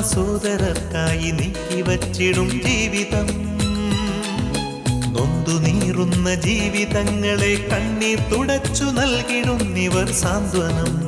മറന്ന സോദരർക്കായി നീക്കി വച്ചിടും ജീവിതം. നൊന്തു നീറുന്ന ജീവിതങ്ങളെ കണ്ണീർ തുടച്ചു നൽകിടും ഇവർ സാന്ത്വനം.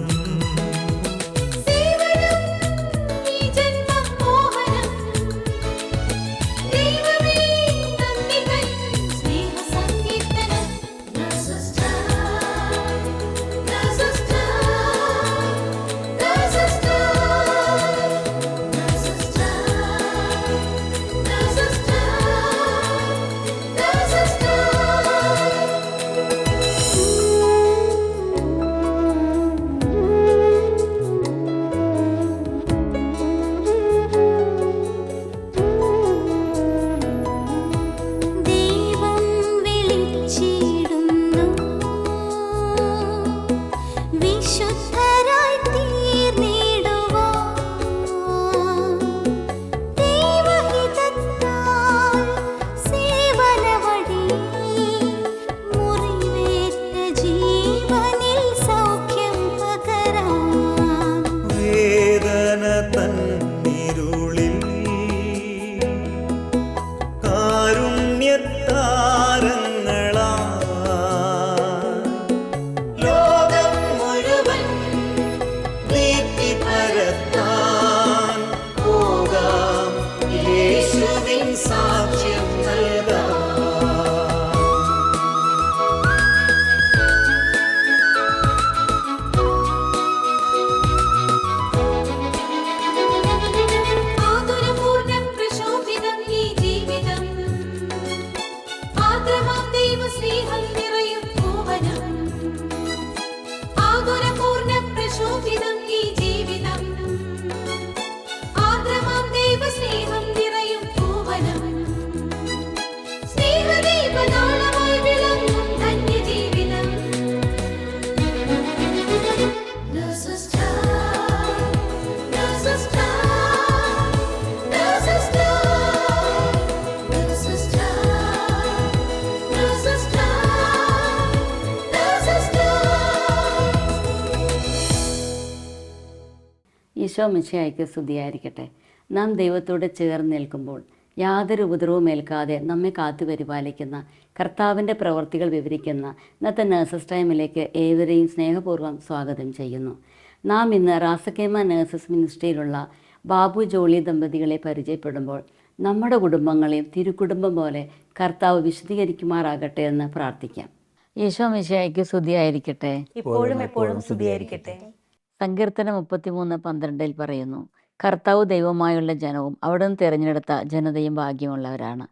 ഈശോ മിശിഹായ്ക്ക് സ്തുതിയായിരിക്കട്ടെ. നാം ദൈവത്തോട് ചേർന്ന് നിൽക്കുമ്പോൾ യാതൊരു ഉപദ്രവവും ഏൽക്കാതെ നമ്മെ കാത്തു പരിപാലിക്കുന്ന കർത്താവിന്റെ പ്രവർത്തികൾ വിവരിക്കുന്ന ഇന്നത്തെ നേഴ്സസ് ടൈമിലേക്ക് ഏവരെയും സ്നേഹപൂർവം സ്വാഗതം ചെയ്യുന്നു. നാം ഇന്ന് റാസക്കേമ നേഴ്സസ് മിനിസ്ട്രിയിലുള്ള ബാബു ജോളി ദമ്പതികളെ പരിചയപ്പെടുമ്പോൾ നമ്മുടെ കുടുംബങ്ങളെയും തിരുക്കുടുംബം പോലെ കർത്താവ് വിശദീകരിക്കുമാറാകട്ടെ എന്ന് പ്രാർത്ഥിക്കാം. യേശോ മിശിഹായ്ക്ക് സ്തുതിയായിരിക്കട്ടെ. ഇപ്പോഴും എപ്പോഴും സ്തുതിയായിരിക്കട്ടെ. സങ്കീർത്തനം മുപ്പത്തിമൂന്ന് പന്ത്രണ്ടിൽ പറയുന്നു കർത്താവ് ദൈവമായുള്ള ജനവും അവിടുന്ന് തിരഞ്ഞെടുത്ത ജനതയും ഭാഗ്യമുള്ളവരാണ്.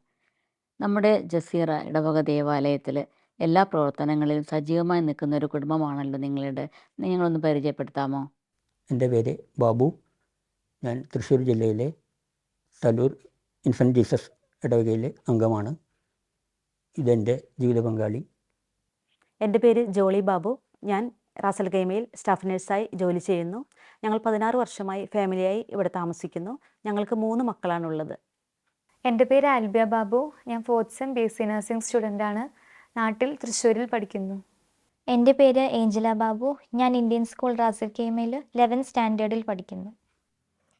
നമ്മുടെ ജസീറ ഇടവക ദേവാലയത്തിൽ എല്ലാ പ്രവർത്തനങ്ങളിലും സജീവമായി നിൽക്കുന്ന ഒരു കുടുംബമാണല്ലോ നിങ്ങളുടെ. നിങ്ങളൊന്ന് പരിചയപ്പെടുത്താമോ? എന്റെ പേര് ബാബു. ഞാൻ തൃശ്ശൂർ ജില്ലയിലെ തലൂർ ഇൻഫന്റ് ജീസസ് ഇടവകയിലെ അംഗമാണ്. ഇതെന്റെ ജീവിത പങ്കാളി. എന്റെ പേര് ജോളി ബാബു. ഞാൻ റാസൽ ഗൈമയിൽ സ്റ്റാഫ് നഴ്സായി ജോലി ചെയ്യുന്നു. ഞങ്ങൾ പതിനാറ് വർഷമായി ഫാമിലിയായി ഇവിടെ താമസിക്കുന്നു. ഞങ്ങൾക്ക് മൂന്ന് മക്കളാണുള്ളത്. എന്റെ പേര് ആൽബിയ ബാബു. ഞാൻ fourth sem B S C nursing student ആണ് നാട്ടിൽ തൃശ്ശൂരിൽ പഠിക്കുന്നു. എന്റെ പേര് ഏഞ്ചല ബാബു. ഞാൻ ഇന്ത്യൻ സ്കൂൾ റാസൽ ഗെയിമയിൽ ലെവൻത്ത് സ്റ്റാൻഡേർഡിൽ പഠിക്കുന്നു.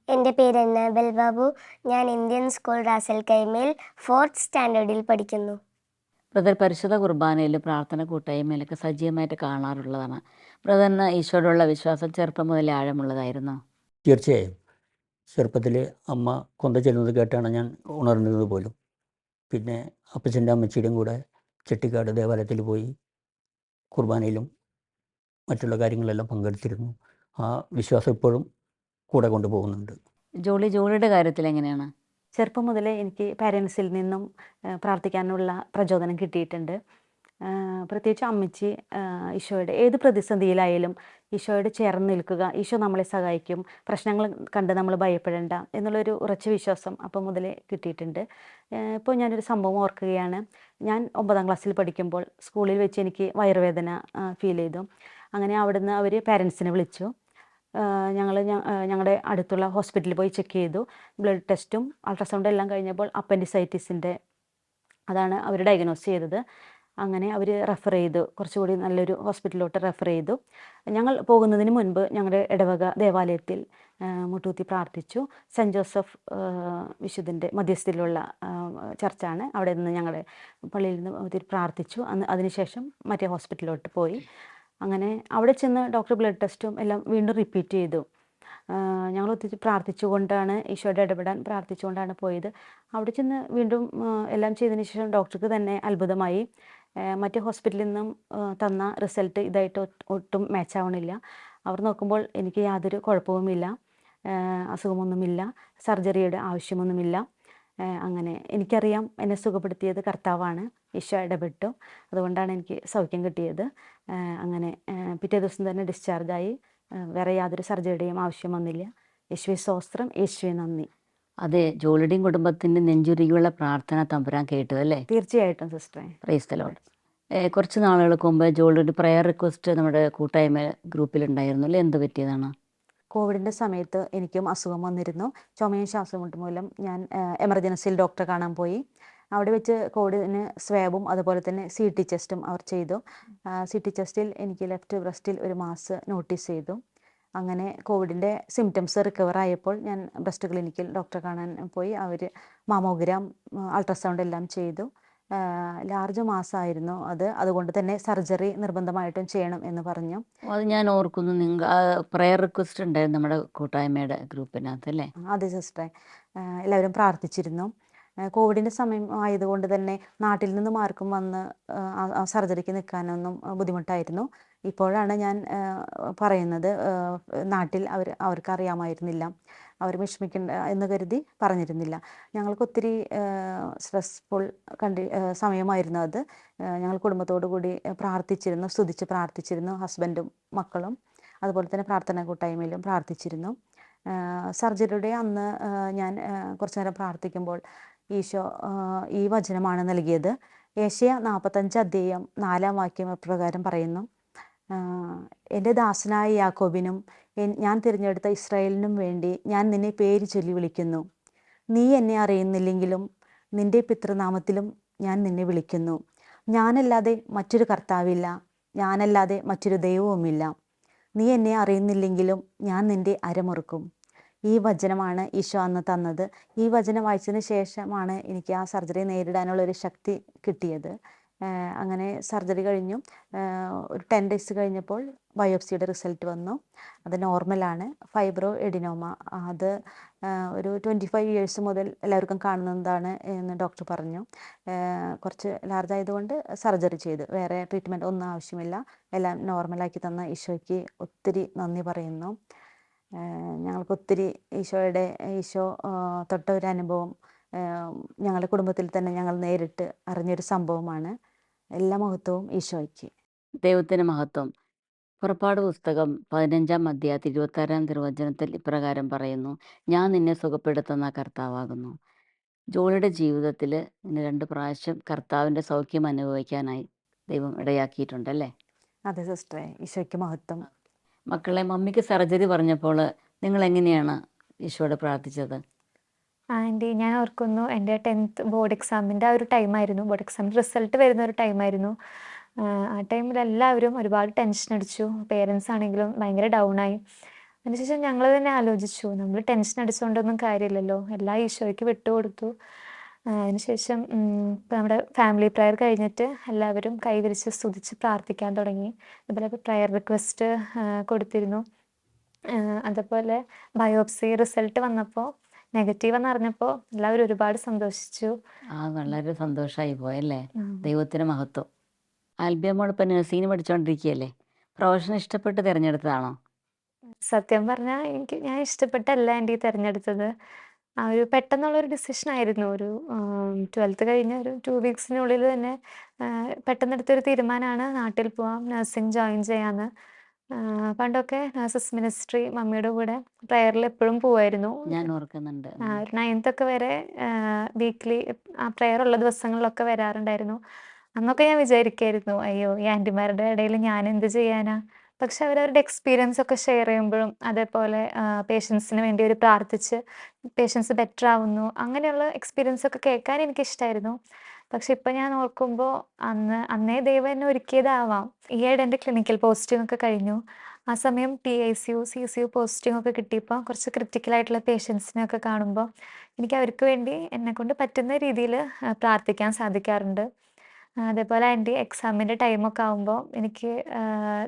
എന്റെ പേര് എന്നാബൽ ബാബു. ഞാൻ ഇന്ത്യൻ സ്കൂൾ റാസൽ കൈമയിൽ ഫോർത്ത് സ്റ്റാൻഡേർഡിൽ പഠിക്കുന്നു. ബ്രദർ പരിശുദ്ധ കുർബാനയിലും പ്രാർത്ഥന കൂട്ടായ്മയിലൊക്കെ സജീവമായിട്ട് കാണാറുള്ളതാണ്. ബ്രദറിന് ഈശോയോടുള്ള വിശ്വാസം ചെറുപ്പം മുതലേ ആഴമുള്ളതായിരുന്നു? തീർച്ചയായും. ചെറുപ്പത്തിൽ അമ്മ കൊന്ത ചെല്ലുന്നത് കേട്ടാണ് ഞാൻ ഉണർന്നിരുന്നത് പോലും. പിന്നെ അപ്പച്ചന്റെ അമ്മച്ചിയുടെയും കൂടെ ചെട്ടിക്കാട് ദേവാലയത്തിൽ പോയി കുർബാനയിലും മറ്റുള്ള കാര്യങ്ങളെല്ലാം പങ്കെടുത്തിരുന്നു. ആ വിശ്വാസം ഇപ്പോഴും കൂടെ കൊണ്ടുപോകുന്നുണ്ട്. ജോളി ജോളിയുടെ കാര്യത്തിൽ എങ്ങനെയാണ്? ചെറുപ്പം മുതലേ എനിക്ക് പാരൻസിൽ നിന്നും പ്രാർത്ഥിക്കാനുള്ള പ്രചോദനം കിട്ടിയിട്ടുണ്ട്. പ്രത്യേകിച്ച് അമ്മച്ചി ഈശോയുടെ ഏത് പ്രതിസന്ധിയിലായാലും ഈശോയോട് ചേർന്ന് നിൽക്കുക. ഈശോ നമ്മളെ സഹായിക്കും. പ്രശ്നങ്ങൾ കണ്ട് നമ്മൾ ഭയപ്പെടേണ്ട എന്നുള്ളൊരു ഉറച്ച വിശ്വാസം അപ്പം മുതലേ കിട്ടിയിട്ടുണ്ട്. ഇപ്പോൾ ഞാനൊരു സംഭവം ഓർക്കുകയാണ്. ഞാൻ ഒമ്പതാം ക്ലാസ്സിൽ പഠിക്കുമ്പോൾ സ്കൂളിൽ വെച്ച് എനിക്ക് വയറുവേദന ഫീൽ ചെയ്തു. അങ്ങനെ അവിടുന്ന് അവർ പാരൻസിനെ വിളിച്ചു. ഞങ്ങൾ ഞങ്ങളുടെ അടുത്തുള്ള ഹോസ്പിറ്റലിൽ പോയി ചെക്ക് ചെയ്തു. ബ്ലഡ് ടെസ്റ്റും അൾട്രാസൗണ്ടും എല്ലാം കഴിഞ്ഞപ്പോൾ അപ്പൻഡിസൈറ്റിസിന്റെ അതാണ് അവർ ഡയഗ്നോസ് ചെയ്തത്. അങ്ങനെ അവർ റെഫർ ചെയ്തു. കുറച്ചുകൂടി നല്ലൊരു ഹോസ്പിറ്റലിലോട്ട് റെഫർ ചെയ്തു. ഞങ്ങൾ പോകുന്നതിന് മുൻപ് ഞങ്ങളുടെ ഇടവക ദേവാലയത്തിൽ മുട്ടൂത്തി പ്രാർത്ഥിച്ചു. സെന്റ് ജോസഫ് വിശുദ്ധന്റെ മധ്യസ്ഥയിലുള്ള ചർച്ചാണ്. അവിടെ നിന്ന് ഞങ്ങളുടെ പള്ളിയിൽ നിന്ന് പ്രാർത്ഥിച്ചു. അന്ന് അതിനുശേഷം മറ്റേ ഹോസ്പിറ്റലിലോട്ട് പോയി. അങ്ങനെ അവിടെ ചെന്ന് ഡോക്ടർ ബ്ലഡ് ടെസ്റ്റും എല്ലാം വീണ്ടും റിപ്പീറ്റ് ചെയ്തു. ഞങ്ങൾ ഒത്തിരി പ്രാർത്ഥിച്ചുകൊണ്ടാണ് ഈശോയുടെ ഇടപെടാൻ പ്രാർത്ഥിച്ചുകൊണ്ടാണ് പോയത്. അവിടെ ചെന്ന് വീണ്ടും എല്ലാം ചെയ്തതിന് ശേഷം ഡോക്ടർക്ക് തന്നെ അത്ഭുതമായി. മറ്റേ ഹോസ്പിറ്റലിൽ നിന്നും തന്ന റിസൾട്ട് ഇതായിട്ട് ഒട്ടും മാച്ച് ആവണില്ല. അവർ നോക്കുമ്പോൾ എനിക്ക് യാതൊരു കുഴപ്പവുമില്ല. അസുഖമൊന്നുമില്ല. സർജറിയുടെ ആവശ്യമൊന്നുമില്ല. അങ്ങനെ എനിക്കറിയാം എന്നെ സുഖപ്പെടുത്തിയത് കർത്താവാണ്. ഈശോ ഇടപെട്ടു. അതുകൊണ്ടാണ് എനിക്ക് സൗഖ്യം കിട്ടിയത്. അങ്ങനെ പിറ്റേ ദിവസം തന്നെ ഡിസ്ചാർജായി വേറെ യാതൊരു സർജറിയുടെയും ആവശ്യം വന്നില്ല. യേശുവെ സ്വസ്ത്രം യേശുവെ നന്ദി. അതെ ജോളിയുടെയും കുടുംബത്തിന്റെ നെഞ്ചുരുകിയുള്ള പ്രാർത്ഥന തമ്പുരാൻ കേട്ടു അല്ലേ? തീർച്ചയായിട്ടും സിസ്റ്ററെ. പ്രൈസ്തലോട് കുറച്ച് നാളുകൾക്ക് മുമ്പ് ജോളിയുടെ പ്രയർ റിക്വസ്റ്റ് നമ്മുടെ കൂട്ടായ്മ ഗ്രൂപ്പിൽ ഉണ്ടായിരുന്നു അല്ലേ? എന്ത് പറ്റിയതാണ്? കോവിഡിന്റെ സമയത്ത് എനിക്കും അസുഖം വന്നിരുന്നു. ചുമയും ശ്വാസമുട്ട് മൂലം ഞാൻ എമർജൻസിയിൽ ഡോക്ടറെ കാണാൻ പോയി. അവിടെ വെച്ച് കോവിഡിന് സ്വാബും അതുപോലെ തന്നെ സി ടി ചെസ്റ്റും അവർ ചെയ്തു. സി ടി ചെസ്റ്റിൽ എനിക്ക് ലെഫ്റ്റ് ബ്രസ്റ്റിൽ ഒരു മാസ് നോട്ടീസ് ചെയ്തു. അങ്ങനെ കോവിഡിന്റെ സിംറ്റംസ് റിക്കവർ ആയപ്പോൾ ഞാൻ ബ്രസ്റ്റ് ക്ലിനിക്കിൽ ഡോക്ടറെ കാണാൻ പോയി. അവർ മാമോഗ്രാം അൾട്രാസൗണ്ട് എല്ലാം ചെയ്തു. ലാർജ് മാസമായിരുന്നു അത്. അതുകൊണ്ട് തന്നെ സർജറി നിർബന്ധമായിട്ടും ചെയ്യണം എന്ന് പറഞ്ഞു. അത് ഞാൻ ഓർക്കുന്നു. നിങ്ങൾ പ്രയർ റിക്വസ്റ്റ് ഉണ്ടായിരുന്നു നമ്മുടെ കൂട്ടായ്മയുടെ ഗ്രൂപ്പിനകത്ത് അല്ലേ? അതെ സിസ്റ്ററെ എല്ലാവരും പ്രാർത്ഥിച്ചിരുന്നു. കോവിഡിന്റെ സമയം ആയതുകൊണ്ട് തന്നെ നാട്ടിൽ നിന്നും ആർക്കും വന്ന് സർജറിക്ക് നിൽക്കാനൊന്നും ബുദ്ധിമുട്ടായിരുന്നു. ഇപ്പോഴാണ് ഞാൻ പറയുന്നത് നാട്ടിൽ അവർ അവർക്ക് അറിയാമായിരുന്നില്ല അവർ വിഷമിക്കേണ്ട എന്ന് കരുതി പറഞ്ഞിരുന്നില്ല. ഞങ്ങൾക്ക് ഒത്തിരി സ്ട്രെസ്ഫുൾ കണ്ടി സമയമായിരുന്നു അത്. ഞങ്ങൾ കുടുംബത്തോടു കൂടി പ്രാർത്ഥിച്ചിരുന്നു സ്തുതിച്ച് പ്രാർത്ഥിച്ചിരുന്നു ഹസ്ബൻഡും മക്കളും. അതുപോലെ തന്നെ പ്രാർത്ഥന കൂട്ടായ്മയിലും പ്രാർത്ഥിച്ചിരുന്നു. സർജറിയുടെ അന്ന് ഞാൻ കുറച്ചു നേരം പ്രാർത്ഥിക്കുമ്പോൾ ഈശോ ഈ വചനമാണ് നൽകിയത്. ഏഷ്യ നാൽപ്പത്തഞ്ച് അധ്യായം നാലാം വാക്യം പ്രകാരം പറയുന്നു. എന്റെ ദാസനായ യാക്കോബിനും ഞാൻ തിരഞ്ഞെടുത്ത ഇസ്രായേലിനും വേണ്ടി ഞാൻ നിന്നെ പേര് ചൊല്ലി വിളിക്കുന്നു. നീ എന്നെ അറിയുന്നില്ലെങ്കിലും നിന്റെ പിതൃനാമത്തിലും ഞാൻ നിന്നെ വിളിക്കുന്നു. ഞാനല്ലാതെ മറ്റൊരു കർത്താവില്ല. ഞാനല്ലാതെ മറ്റൊരു ദൈവവുമില്ല. നീ എന്നെ അറിയുന്നില്ലെങ്കിലും ഞാൻ നിന്റെ അരമുറുക്കും. ഈ വചനമാണ് ഈശോ അന്ന് തന്നത്. ഈ വചനം വായിച്ചതിന് ശേഷമാണ് എനിക്ക് ആ സർജറി നേരിടാനുള്ള ഒരു ശക്തി കിട്ടിയത്. അങ്ങനെ സർജറി കഴിഞ്ഞു. ഒരു ടെൻ ഡേയ്സ് കഴിഞ്ഞപ്പോൾ ബയോപ്സിയുടെ റിസൾട്ട് വന്നു. അത് നോർമലാണ് ഫൈബ്രോ എഡിനോമ. അത് ഒരു ട്വന്റി ഫൈവ് ഇയേഴ്സ് മുതൽ എല്ലാവർക്കും കാണുന്നതാണ് എന്ന് ഡോക്ടർ പറഞ്ഞു. കുറച്ച് ലാർജ് ആയതുകൊണ്ട് സർജറി ചെയ്തു. വേറെ ട്രീറ്റ്മെന്റ് ഒന്നും ആവശ്യമില്ല. എല്ലാം നോർമലാക്കി തന്ന ഈശോയ്ക്ക് ഒത്തിരി നന്ദി പറയുന്നു. ഞങ്ങൾക്ക് ഒത്തിരി ഈശോയുടെ ഈശോ തൊട്ട ഒരു അനുഭവം ഞങ്ങളുടെ കുടുംബത്തിൽ തന്നെ ഞങ്ങൾ നേരിട്ട് അറിഞ്ഞൊരു സംഭവമാണ്. എല്ലാ മഹത്വവും ഈശോയ്ക്ക്. ദൈവത്തിന് മഹത്വം. പുറപ്പാട് പുസ്തകം പതിനഞ്ചാം അധ്യായത്തിൽ ഇരുപത്താറാം തിരുവചനത്തിൽ ഇപ്രകാരം പറയുന്നു ഞാൻ നിന്നെ സുഖപ്പെടുത്തുന്ന കർത്താവാകുന്നു. ജോളിയുടെ ജീവിതത്തിൽ ഇങ്ങനെ രണ്ട് പ്രാവശ്യം കർത്താവിന്റെ സൗഖ്യം അനുഭവിക്കാനായി ദൈവം ഇടയാക്കിയിട്ടുണ്ട് അല്ലേ? അതെ സിസ്റ്ററെ. ഈശോയ്ക്ക് മഹത്വം. മക്കളെ മമ്മിക്ക് സർജറി പറഞ്ഞപ്പോൾ നിങ്ങൾ എങ്ങനെയാണ് ഈശോയോട് പ്രാർത്ഥിച്ചത്? ആന്റി ഞാൻ ഓർക്കുന്നു എന്റെ ടെൻത്ത് ബോർഡ് എക്സാമിന്റെ ആ ഒരു ടൈമായിരുന്നു ബോർഡ് എക്സാമിന്റെ റിസൾട്ട് വരുന്ന ഒരു ടൈമായിരുന്നു ആ ടൈമിൽ എല്ലാവരും ഒരുപാട് ടെൻഷൻ അടിച്ചു. പേരൻസ് ആണെങ്കിലും ഭയങ്കര ഡൗൺ ആയി. അതിനുശേഷം ഞങ്ങൾ തന്നെ ആലോചിച്ചു. നമ്മൾ ടെൻഷൻ അടിച്ചുകൊണ്ടൊന്നും കാര്യമില്ലല്ലോ. എല്ലാം ഈശോയ്ക്ക് വിട്ടുകൊടുത്തു. അതിനുശേഷം നമ്മുടെ ഫാമിലി പ്രയർ കഴിഞ്ഞിട്ട് എല്ലാവരും കൈവിരിച്ച് സ്തുതിച്ച് പ്രാർത്ഥിക്കാൻ തുടങ്ങി. അതുപോലെ പ്രയർ റിക്വസ്റ്റ് കൊടുത്തിരുന്നു. അതുപോലെ ബയോപ്സി റിസൾട്ട് വന്നപ്പോൾ നെഗറ്റീവ് എന്ന് അറിഞ്ഞപ്പോൾ എല്ലാവരും ഒരുപാട് സന്തോഷിച്ചു. ആ വളരെ സന്തോഷമായി പോയല്ലേ. ദൈവത്തിന് മഹത്വം. ആൽബിയമ്മോട് ഇപ്പം നഴ്സിംഗിന് പഠിച്ചുകൊണ്ടിരിക്കുകയല്ലേ പ്രൊഫഷൻ ഇഷ്ടപ്പെട്ട് തിരഞ്ഞെടുത്തതാണോ? സത്യം പറഞ്ഞാൽ എനിക്ക് ഞാൻ ഇഷ്ടപ്പെട്ടല്ല ആന്റി തിരഞ്ഞെടുത്തത്. ആ ഒരു പെട്ടെന്നുള്ള ഒരു ഡിസിഷൻ ആയിരുന്നു. ഒരു ട്വൽത്ത് കഴിഞ്ഞ ഒരു ടു വീക്സിനുള്ളിൽ തന്നെ പെട്ടെന്നെടുത്തൊരു തീരുമാനമാണ് നാട്ടിൽ പോവാം നഴ്സിംഗ് ജോയിൻ ചെയ്യാമെന്ന് പണ്ടൊക്കെ നഴ്സസ് മിനിസ്ട്രി മമ്മിയുടെ കൂടെ പ്രയറിൽ എപ്പോഴും പോവായിരുന്നു. ഞാൻ ഓർക്കുന്നുണ്ട്. ആ, ഒരു നയൻത്ത് ഒക്കെ വരെ വീക്ക്ലി ആ പ്രയർ ഉള്ള ദിവസങ്ങളിലൊക്കെ വരാറുണ്ടായിരുന്നു. അന്നൊക്കെ ഞാൻ വിചാരിക്കായിരുന്നു അയ്യോ ഈ ആന്റിമാരുടെ ഇടയിൽ ഞാൻ എന്ത് ചെയ്യാനാ? പക്ഷെ അവരവരുടെ എക്സ്പീരിയൻസ് ഒക്കെ ഷെയർ ചെയ്യുമ്പോഴും അതേപോലെ പേഷ്യൻസിന് വേണ്ടി ഒരു പ്രാർത്ഥിച്ച് പേഷ്യൻസ് ബെറ്റർ ആവുന്നു അങ്ങനെയുള്ള എക്സ്പീരിയൻസ് ഒക്കെ കേൾക്കാൻ എനിക്കിഷ്ടമായിരുന്നു പക്ഷെ ഇപ്പം ഞാൻ ഓർക്കുമ്പോൾ അന്ന് അന്നേ ദൈവം എന്നെ ഒരുക്കിയതാവാം. ഈയിടെ എന്റെ ക്ലിനിക്കൽ പോസ്റ്റിംഗ് ഒക്കെ കഴിഞ്ഞു. ആ സമയം T I C U C C U posting ഒക്കെ കിട്ടിയപ്പോൾ കുറച്ച് ക്രിറ്റിക്കൽ ആയിട്ടുള്ള പേഷ്യൻസിനെയൊക്കെ കാണുമ്പോൾ എനിക്ക് അവർക്ക് വേണ്ടി എന്നെക്കൊണ്ട് പറ്റുന്ന രീതിയിൽ പ്രാർത്ഥിക്കാൻ സാധിക്കാറുണ്ട്. അതേപോലെ എന്റെ എക്സാമിന്റെ ടൈമൊക്കെ ആകുമ്പോൾ എനിക്ക്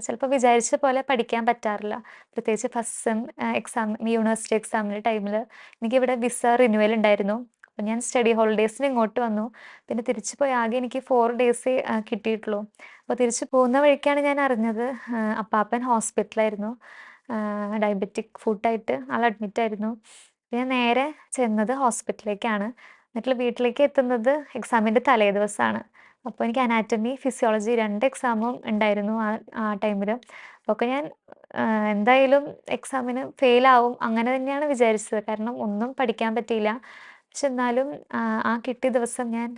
ചിലപ്പോൾ വിചാരിച്ച പോലെ പഠിക്കാൻ പറ്റാറില്ല. പ്രത്യേകിച്ച് ഫസ്റ്റ് സെം എക്സാം യൂണിവേഴ്സിറ്റി എക്സാമിന്റെ ടൈമിൽ എനിക്കിവിടെ വിസ റിന്യൂവൽ ഉണ്ടായിരുന്നു. അപ്പം ഞാൻ സ്റ്റഡി ഹോളിഡേയ്സിന് ഇങ്ങോട്ട് വന്നു. പിന്നെ തിരിച്ചു പോയി ആകെ എനിക്ക് ഫോർ ഡേയ്സേ കിട്ടിയിട്ടുള്ളൂ. അപ്പോൾ തിരിച്ചു പോകുന്ന വഴിക്കാണ് ഞാൻ അറിഞ്ഞത്. അപ്പാപ്പൻ ഹോസ്പിറ്റലായിരുന്നു ഡയബറ്റിക് ഫുഡായിട്ട് ആൾ അഡ്മിറ്റായിരുന്നു ഞാൻ നേരെ ചെന്നത് ഹോസ്പിറ്റലിലേക്കാണ് എന്നിട്ട് വീട്ടിലേക്ക് എത്തുന്നത് എക്സാമിന്റെ തലേ ദിവസമാണ് അപ്പോൾ എനിക്ക് അനാറ്റമി ഫിസിയോളജി രണ്ട് എക്സാമും ഉണ്ടായിരുന്നു ആ ആ ടൈമിൽ അപ്പോൾ ഞാൻ എന്തായാലും എക്സാമിന് ഫെയിലാവും അങ്ങനെ തന്നെയാണ് വിചാരിച്ചത്. കാരണം ഒന്നും പഠിക്കാൻ പറ്റിയില്ല. എന്നാലും ആ, കിട്ടിയ ദിവസം ഞാൻ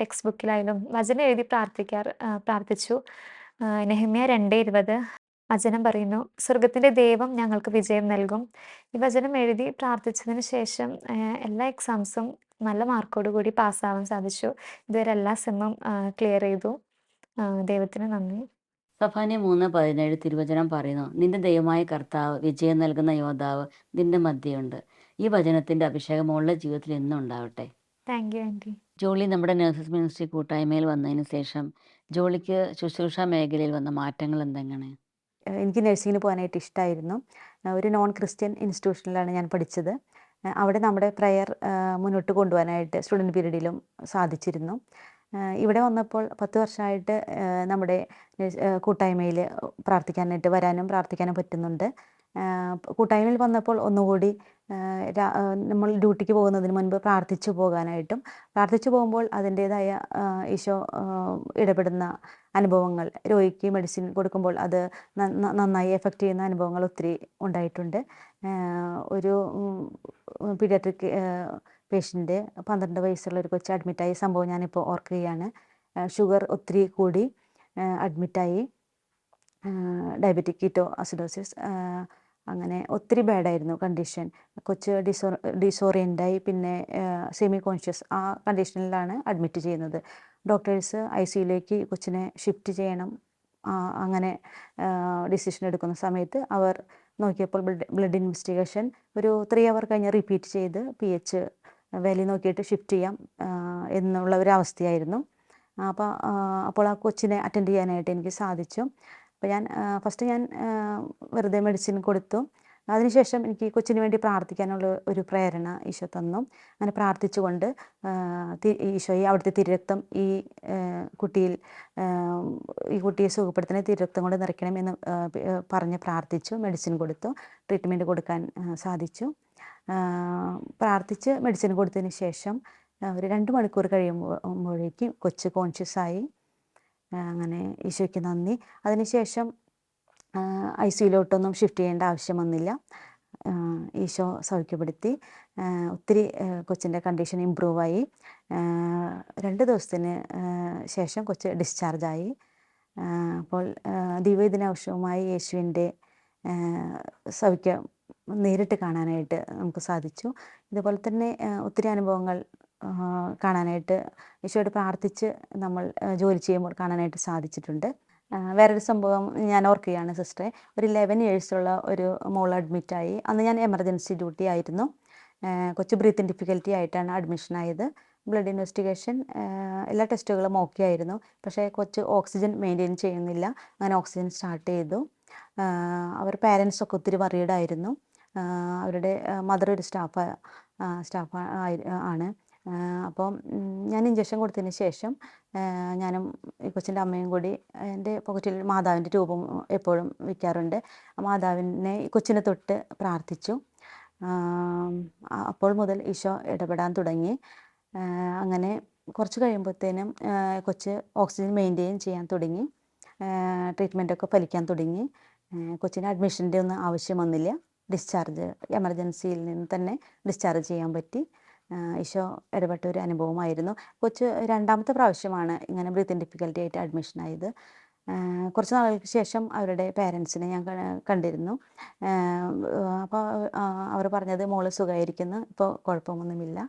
ടെക്സ്റ്റ് ബുക്കിലായാലും വചനം എഴുതി പ്രാർത്ഥിക്കാറ് പ്രാർത്ഥിച്ചു. നെഹമ്യ രണ്ട് ഇരുപത് വചനം പറയുന്നു സ്വർഗത്തിന്റെ ദൈവം ഞങ്ങൾക്ക് വിജയം നൽകും. ഈ വചനം എഴുതി പ്രാർത്ഥിച്ചതിന് ശേഷം എല്ലാ എക്സാംസും നല്ല മാർക്കോട് കൂടി പാസ്സാവാൻ സാധിച്ചു. ഇതുവരെ എല്ലാ സെമ്മും ക്ലിയർ ചെയ്തു. ദൈവത്തിന് നന്ദി. സഫാനി മൂന്ന് പതിനേഴ് തിരുവചനം പറയുന്നു നിന്റെ ദൈവമായ കർത്താവ് വിജയം നൽകുന്ന യോദ്ധാവ് നിന്റെ മധ്യയുണ്ട് ഈ വചനത്തിന്റെ അഭിഷേകം മോളുടെ ജീവിതത്തിൽ എന്നും ഉണ്ടാവട്ടെ. താങ്ക് യു ആന്റി ജോളി നമ്മുടെ നഴ്സസ് മിനിസ്ട്രി കൂട്ടായ്മയിൽ വന്നതിന് ശേഷം ജോളിക്ക് ശുശ്രൂഷ മേഖലയിൽ വന്ന മാറ്റങ്ങൾ എന്തെങ്ങനെ എനിക്ക് നഴ്സിംഗിന് പോകാനായിട്ട് ഇഷ്ടമായിരുന്നു ഒരു നോൺ ക്രിസ്ത്യൻ ഇൻസ്റ്റിറ്റ്യൂഷനിലാണ് ഞാൻ പഠിച്ചത്. അവിടെ നമ്മുടെ പ്രയർ മുന്നോട്ട് കൊണ്ടുപോകാനായിട്ട് സ്റ്റുഡന്റ് പീരീഡിലും സാധിച്ചിരുന്നു. ഇവിടെ വന്നപ്പോൾ പത്ത് വർഷമായിട്ട് നമ്മുടെ കൂട്ടായ്മയിൽ പ്രാർത്ഥിക്കാനായിട്ട് വരാനും പ്രാർത്ഥിക്കാനും പറ്റുന്നുണ്ട്. കൂട്ടായ്മയിൽ വന്നപ്പോൾ ഒന്നുകൂടി നമ്മൾ ഡ്യൂട്ടിക്ക് പോകുന്നതിന് മുൻപ് പ്രാർത്ഥിച്ചു പോകാനായിട്ടും പ്രാർത്ഥിച്ചു പോകുമ്പോൾ അതിന്റേതായ ഈശോ ഇടപെടുന്ന അനുഭവങ്ങൾ രോഗിക്ക് മെഡിസിൻ കൊടുക്കുമ്പോൾ അത് നന്നായി എഫക്റ്റ് ചെയ്യുന്ന അനുഭവങ്ങൾ ഒത്തിരി ഉണ്ടായിട്ടുണ്ട്. ഒരു പീഡിയാട്രിക് പേഷ്യന്റ് പന്ത്രണ്ട് വയസ്സുള്ള ഒരു കൊച്ച് അഡ്മിറ്റായ. സംഭവം ഞാനിപ്പോൾ ഓർക്കുകയാണ്. ഷുഗർ ഒത്തിരി കൂടി അഡ്മിറ്റായി. ഡയബറ്റിക് കീറ്റോ അസിഡോസിസ് അങ്ങനെ ഒത്തിരി ബാഡായിരുന്നു കണ്ടീഷൻ കൊച്ച് ഡിസോ ഡിസോറിയന്റായി പിന്നെ സെമി കോൺഷ്യസ് ആ കണ്ടീഷനിലാണ് അഡ്മിറ്റ് ചെയ്യുന്നത്. ഡോക്ടേഴ്സ് ഐ സിയിലേക്ക് കൊച്ചിനെ ഷിഫ്റ്റ് ചെയ്യണം. അങ്ങനെ ഡിസിഷൻ എടുക്കുന്ന സമയത്ത് അവർ നോക്കിയപ്പോൾ ബ്ലഡ് ബ്ലഡ് ഇൻവെസ്റ്റിഗേഷൻ ഒരു ത്രീ അവർ കഴിഞ്ഞ് റിപ്പീറ്റ് ചെയ്ത് പി എച്ച് വാല്യൂ നോക്കിയിട്ട് ഷിഫ്റ്റ് ചെയ്യാം എന്നുള്ള ഒരു അവസ്ഥയായിരുന്നു. അപ്പോൾ അപ്പോൾ ആ കൊച്ചിനെ അറ്റൻഡ് ചെയ്യാനായിട്ട് എനിക്ക് സാധിച്ചു. അപ്പോൾ ഞാൻ ഫസ്റ്റ് ഞാൻ വെറുതെ മെഡിസിൻ കൊടുത്തു അതിനുശേഷം എനിക്ക് കൊച്ചിന് വേണ്ടി പ്രാർത്ഥിക്കാനുള്ള ഒരു പ്രേരണ ഈശോ തന്നു അങ്ങനെ പ്രാർത്ഥിച്ചുകൊണ്ട് ഈശോ ഈ അവിടുത്തെ തിരുരക്തം ഈ കുട്ടിയിൽ ഈ കുട്ടിയെ സുഖപ്പെടുത്തുന്ന തിരുരക്തം കൊണ്ട് നിറയ്ക്കണം എന്ന് പറഞ്ഞ് പ്രാർത്ഥിച്ചു മെഡിസിൻ കൊടുത്തു ട്രീറ്റ്മെന്റ് കൊടുക്കാൻ സാധിച്ചു പ്രാർത്ഥിച്ച് മെഡിസിൻ കൊടുത്തതിന് ശേഷം ഒരു രണ്ട് മണിക്കൂർ കഴിയുമ്പോഴേക്കും കൊച്ച് കോൺഷ്യസ് ആയി ആ, അങ്ങനെ ഈശോയ്ക്ക് നന്ദി. അതിനുശേഷം ഐ സിയിലോട്ടൊന്നും ഷിഫ്റ്റ് ചെയ്യേണ്ട ആവശ്യം വന്നില്ല. ഈശോ സൗഖ്യപ്പെടുത്തി. ഒത്തിരി കൊച്ചിന്റെ കണ്ടീഷൻ ഇമ്പ്രൂവായി രണ്ട് ദിവസത്തിന് ശേഷം കൊച്ച് ഡിസ്ചാർജായി അപ്പോൾ ദിവ്യദിനാവശ്യവുമായി യേശുവിന്റെ സൗഖ്യം നേരിട്ട് കാണാനായിട്ട് നമുക്ക് സാധിച്ചു. ഇതുപോലെ തന്നെ ഒത്തിരി അനുഭവങ്ങൾ കാണാനായിട്ട് ഈശോയോട് പ്രാർത്ഥിച്ച് നമ്മൾ ജോലി ചെയ്യുമ്പോൾ കാണാനായിട്ട് സാധിച്ചിട്ടുണ്ട്. വേറൊരു സംഭവം ഞാൻ ഓർക്കുകയാണ് സിസ്റ്ററെ. ഒരു ലെവൻ ഇയേഴ്സുള്ള ഒരു മോൾ അഡ്മിറ്റായി. അന്ന് ഞാൻ എമർജൻസി ഡ്യൂട്ടി ആയിരുന്നു. കൊച്ചു ബ്രീത്തിങ് ഡിഫിക്കൽറ്റി ആയിട്ടാണ് അഡ്മിഷൻ ആയത്. ബ്ലഡ് ഇൻവെസ്റ്റിഗേഷൻ എല്ലാ ടെസ്റ്റുകളും ഓക്കെ ആയിരുന്നു. പക്ഷേ കൊച്ച് ഓക്സിജൻ മെയിന്റെയിൻ ചെയ്യുന്നില്ല. അങ്ങനെ ഓക്സിജൻ സ്റ്റാർട്ട് ചെയ്തു. അവർ പാരൻസൊക്കെ ഒത്തിരി വറിയഡായിരുന്നു അവരുടെ മദർ ഒരു സ്റ്റാഫ് സ്റ്റാഫ് ആണ്. ആ, അപ്പം ഞാൻ ഇഞ്ചക്ഷൻ കൊടുത്തതിന് ശേഷം ഞാനും ഈ കൊച്ചിന്റെ അമ്മയും കൂടി എന്റെ പോക്കറ്റിൽ മാതാവിന്റെ രൂപം എപ്പോഴും വയ്ക്കാറുണ്ട്. മാതാവിനെ കൊച്ചിനെ തൊട്ട് പ്രാർത്ഥിച്ചു. അപ്പോൾ മുതൽ ഈശോ ഇടപെടാൻ തുടങ്ങി. അങ്ങനെ കുറച്ച് കഴിയുമ്പോഴത്തേനും കൊച്ച് ഓക്സിജൻ മെയിന്റെയിൻ ചെയ്യാൻ തുടങ്ങി. ട്രീറ്റ്മെന്റൊക്കെ ഫലിക്കാൻ തുടങ്ങി. കൊച്ചിന് അഡ്മിഷന്റെ ഒന്നും ആവശ്യം വന്നില്ല. ഡിസ്ചാർജ് എമർജൻസിയിൽ നിന്ന് തന്നെ ഡിസ്ചാർജ് ചെയ്യാൻ പറ്റി. ഈശോ ഇടപെട്ട ഒരു അനുഭവമായിരുന്നു. കൊച്ച് രണ്ടാമത്തെ പ്രാവശ്യമാണ് ഇങ്ങനെ ബ്രീത്തിങ് ഡിഫിക്കൽറ്റി ആയിട്ട് അഡ്മിഷൻ ആയത്. ആ, കുറച്ച് നാളുകൾക്ക് ശേഷം അവരുടെ പേരൻസിനെ ഞാൻ കണ്ടിരുന്നു. അപ്പോൾ അവർ പറഞ്ഞത് മോൾ സുഖമായിരിക്കുന്നു ഇപ്പോൾ കുഴപ്പമൊന്നുമില്ല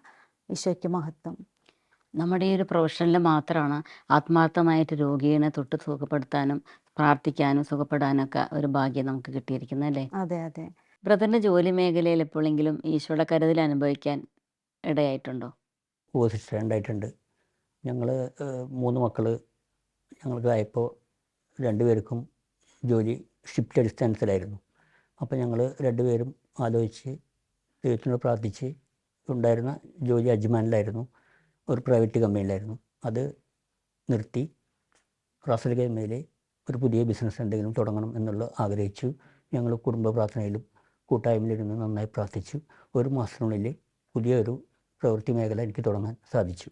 ഈശോയ്ക്ക് മഹത്വം. നമ്മുടെ ഈ ഒരു പ്രൊഫഷനിൽ മാത്രമാണ് ആത്മാർത്ഥമായിട്ട് രോഗിയെ തൊട്ട് സുഖപ്പെടുത്താനും പ്രാർത്ഥിക്കാനും സുഖപ്പെടാനും ഒക്കെ ഒരു ഭാഗ്യം നമുക്ക് കിട്ടിയിരിക്കുന്നത് അല്ലേ? അതെ അതെ. ബ്രദറിന്റെ ജോലി മേഖലയിൽ എപ്പോഴെങ്കിലും ഈശോയുടെ കരുതൽ അനുഭവിക്കാൻ ഇടയായിട്ടുണ്ടോ? ഓ സിസ്റ്റർ ഉണ്ടായിട്ടുണ്ട് ഞങ്ങൾ മൂന്ന് മക്കൾ ഞങ്ങൾക്കായപ്പോൾ രണ്ടുപേർക്കും ജോലി ഷിഫ്റ്റ് അടിസ്ഥാനത്തിലായിരുന്നു. അപ്പോൾ ഞങ്ങൾ രണ്ടുപേരും ആലോചിച്ച് ദൈവത്തിനോട് പ്രാർത്ഥിച്ച് ഉണ്ടായിരുന്ന ജോലി അജ്മാനിലായിരുന്നു ഒരു പ്രൈവറ്റ് കമ്പനിയിലായിരുന്നു അത് നിർത്തി. റാസൽ ഒരു പുതിയ ബിസിനസ് എന്തെങ്കിലും തുടങ്ങണം എന്നുള്ള ആഗ്രഹിച്ചു. ഞങ്ങൾ കുടുംബ പ്രാർത്ഥനയിലും കൂട്ടായ്മയിലിരുന്ന് നന്നായി പ്രാർത്ഥിച്ചു. ഒരു മാസത്തിനുള്ളിൽ പുതിയൊരു പ്രവൃത്തി മേഖല എനിക്ക് തുടങ്ങാൻ സാധിച്ചു.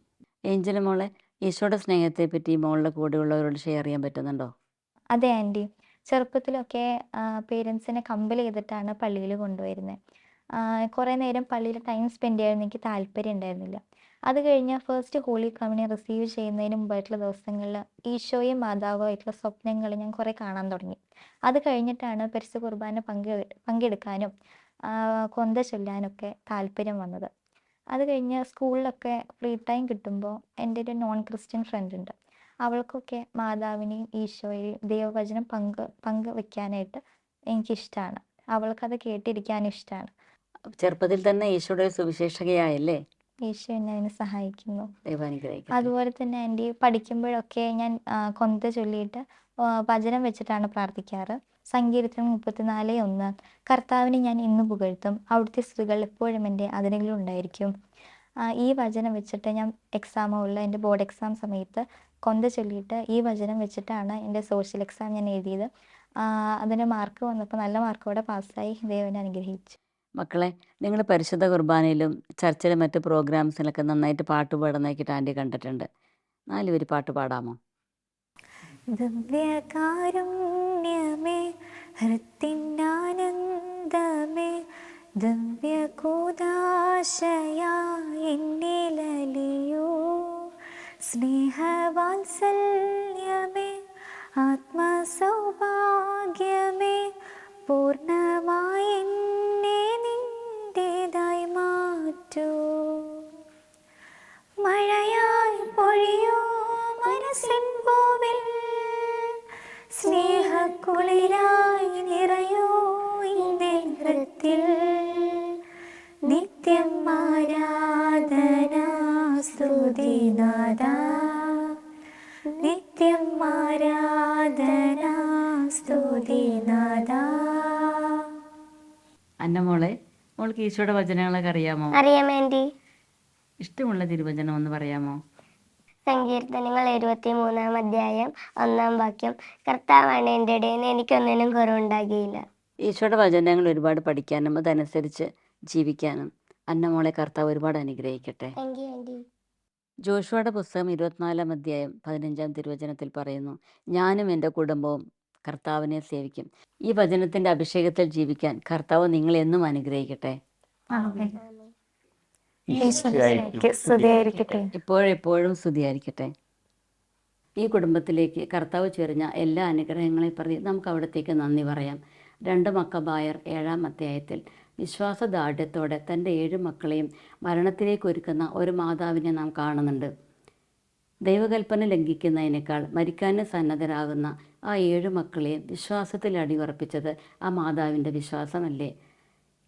ഏഞ്ചല മോളെ ഈശോയുടെ സ്നേഹത്തെ പറ്റി മോളുടെ കൂടെയുള്ളവരോട് ഷെയർ ചെയ്യാൻ പറ്റുന്നുണ്ടോ? അതെ ആന്റി ചെറുപ്പത്തിലൊക്കെ പേരൻസിനെ കമ്പൽ ചെയ്തിട്ടാണ് പള്ളിയിൽ കൊണ്ടുവരുന്നത് കുറേ നേരം പള്ളിയിൽ ടൈം സ്പെൻഡ് ചെയ്യാൻ എനിക്ക് താല്പര്യം ഉണ്ടായിരുന്നില്ല. അത് കഴിഞ്ഞ് ഫസ്റ്റ് ഹോളി കമ്മിനെ റിസീവ് ചെയ്യുന്നതിന് മുമ്പായിട്ടുള്ള ദിവസങ്ങളിൽ ഈശോയും മാതാവും ആയിട്ടുള്ള സ്വപ്നങ്ങൾ ഞാൻ കുറേ കാണാൻ തുടങ്ങി. അത് കഴിഞ്ഞിട്ടാണ് പരിശു കുർബാന പങ്കെ പങ്കെടുക്കാനും കൊന്ത ചൊല്ലാനൊക്കെ താല്പര്യം വന്നത്. അത് കഴിഞ്ഞ് സ്കൂളിലൊക്കെ ഫ്രീ ടൈം കിട്ടുമ്പോൾ എന്റെ ഒരു നോൺ ക്രിസ്ത്യൻ ഫ്രണ്ട് ഉണ്ട്. അവൾക്കൊക്കെ മാതാവിനെയും ഈശോയെയും ദൈവവചനം പങ്ക് പങ്ക് വെക്കാനായിട്ട് എനിക്കിഷ്ടമാണ് അവൾക്കത് കേട്ടിരിക്കാനും ഇഷ്ടമാണ് ചെറുപ്പത്തിൽ തന്നെ ഈശോയുടെ സുവിശേഷകയായല്ലേ? ഈശോ എന്നെ അതിന് സഹായിക്കുന്നു. അതുപോലെ തന്നെ എന്റെ പഠിക്കുമ്പോഴൊക്കെ ഞാൻ കൊന്ത ചൊല്ലിയിട്ട് വചനം വെച്ചിട്ടാണ് പ്രാർത്ഥിക്കാറ്. സങ്കീർത്തനം മുപ്പത്തിനാല് ഒന്ന്. കർത്താവിനെ ഞാൻ ഇന്ന് പുകഴ്ത്തും. അവിടുത്തെ സ്ത്രീകൾ എപ്പോഴും എന്റെ അതിനെങ്കിലും ഉണ്ടായിരിക്കും. ഈ വചനം വെച്ചിട്ട് ഞാൻ എക്സാം ഉള്ള എന്റെ ബോർഡ് എക്സാം സമയത്ത് കൊന്ത ചൊല്ലിയിട്ട് ഈ വചനം വെച്ചിട്ടാണ് എന്റെ സോഷ്യൽ എക്സാം ഞാൻ എഴുതിയത്. അതിന് മാർക്ക് വന്നപ്പോൾ നല്ല മാർക്കോടെ പാസ്സായി. ദൈവനെ അനുഗ്രഹിച്ചു. മക്കളെ നിങ്ങൾ പരിശുദ്ധ കുർബാനയിലും ചർച്ചയിലും മറ്റ് പ്രോഗ്രാംസിലൊക്കെ നന്നായിട്ട് പാട്ട് പാടുന്നതായിട്ട് ആന്റി കണ്ടിട്ടുണ്ട്. നാലുപേര് പാട്ട് പാടാമോ? ദിവ്യകാരുണ്യമേ ഹൃത്തിനാനന്ദമേ ദിവ്യകൂദാശയാന്നിലലിയോ സ്നേഹവാത്സല്യമേ ആത്മസൗഭാഗ്യമേ പൂർണമായി സ്നേഹക്കുളിരായി നിറയോ എന്റെ ഹൃത്തിൽ നിത്യം ആരാധന സ്തുതിനാദ നിത്യം ആരാധന സ്തുതിനാദ അന്നമോളെ മോൾക്ക് ഈശോയുടെ വചനങ്ങളൊക്കെ അറിയാമോ? അറിയാം ആന്റി. ഇഷ്ടമുള്ള തിരുവചനം ഒന്ന് പറയാമോ? സങ്കീർത്തനങ്ങൾ ഇരുപത്തി മൂന്നാം അധ്യായം ഒന്നാം വാക്യം. കർത്താവാണ് എന്റെ ഇടയിൽ നിന്ന് എനിക്കൊന്നിനും കുറവുണ്ടാകിയില്ല. ഈശോയുടെ വചനങ്ങൾ ഒരുപാട് പഠിക്കാനും അതനുസരിച്ച് ജീവിക്കാനും അന്നമോളെ കർത്താവ് ഒരുപാട് അനുഗ്രഹിക്കട്ടെ. ജോഷുവയുടെ പുസ്തകം ഇരുപത്തിനാലാം അധ്യായം പതിനഞ്ചാം തിരുവചനത്തിൽ പറയുന്നു ഞാനും എന്റെ കുടുംബവും കർത്താവിനെ സേവിക്കും. ഈ വചനത്തിന്റെ അഭിഷേകത്തിൽ ജീവിക്കാൻ കർത്താവ് നിങ്ങളെന്നും അനുഗ്രഹിക്കട്ടെ. ഇപ്പോഴെപ്പോഴും സ്തുതിയായിരിക്കട്ടെ ഈ കുടുംബത്തിലേക്ക് കർത്താവ് ചൊരിഞ്ഞ എല്ലാ അനുഗ്രഹങ്ങളെയും പ്രതി നമുക്ക് അവിടത്തേക്ക് നന്ദി പറയാം. രണ്ട് മക്കബായർ ഏഴാം അധ്യായത്തിൽ വിശ്വാസദാർഢ്യത്തോടെ തന്റെ ഏഴ് മക്കളെയും മരണത്തിലേക്ക് ഒരുക്കുന്ന ഒരു മാതാവിനെ നാം കാണുന്നുണ്ട്. ദൈവകൽപ്പന ലംഘിക്കുന്നതിനേക്കാൾ മരിക്കാനും സന്നദ്ധരാകുന്ന ആ ഏഴ് മക്കളെയും വിശ്വാസത്തിൽ അടിയുറപ്പിച്ചത് ആ മാതാവിന്റെ വിശ്വാസമല്ലേ?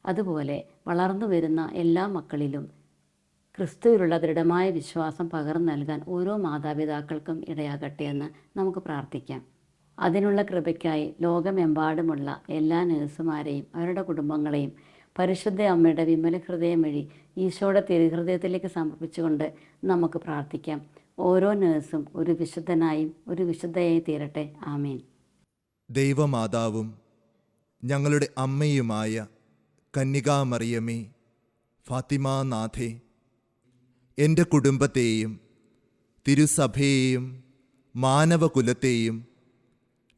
അതുപോലെ വളർന്നു വരുന്ന എല്ലാ മക്കളിലും ക്രിസ്തുവിലുള്ള ദൃഢമായ വിശ്വാസം പകർന്നു നൽകാൻ ഓരോ മാതാപിതാക്കൾക്കും ഇടയാകട്ടെ എന്ന് നമുക്ക് പ്രാർത്ഥിക്കാം. അതിനുള്ള കൃപയ്ക്കായി ലോകമെമ്പാടുമുള്ള എല്ലാ നഴ്സുമാരെയും അവരുടെ കുടുംബങ്ങളെയും പരിശുദ്ധ അമ്മയുടെ വിമല ഹൃദയം വഴി ഈശോയുടെ തിരുഹൃദയത്തിലേക്ക് സമർപ്പിച്ചുകൊണ്ട് നമുക്ക് പ്രാർത്ഥിക്കാം. ഓരോ നഴ്സും ഒരു വിശുദ്ധനായും ഒരു വിശുദ്ധയായി തീരട്ടെ. ആമേൻ. ദൈവമാതാവും ഞങ്ങളുടെ അമ്മയുമായ കന്യകാമറിയമേ ഫാത്തിമാനാഥേ എന്റെ കുടുംബത്തെയും തിരുസഭയെയും മാനവകുലത്തെയും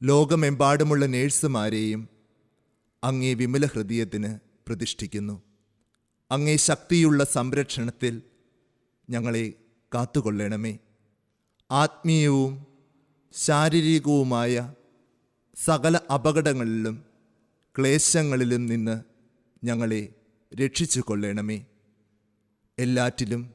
ലോകമെമ്പാടുമുള്ള നേഴ്സുമാരെയും അങ്ങേ വിമല ഹൃദയത്തിന് പ്രതിഷ്ഠിക്കുന്നു. അങ്ങേ ശക്തിയുള്ള സംരക്ഷണത്തിൽ ഞങ്ങളെ കാത്തുകൊള്ളണമേ. ആത്മീയവും ശാരീരികവുമായ സകല അപകടങ്ങളിലും ക്ലേശങ്ങളിലും നിന്ന് ഞങ്ങളെ രക്ഷിച്ചു കൊള്ളണമേ എല്ലാറ്റിലും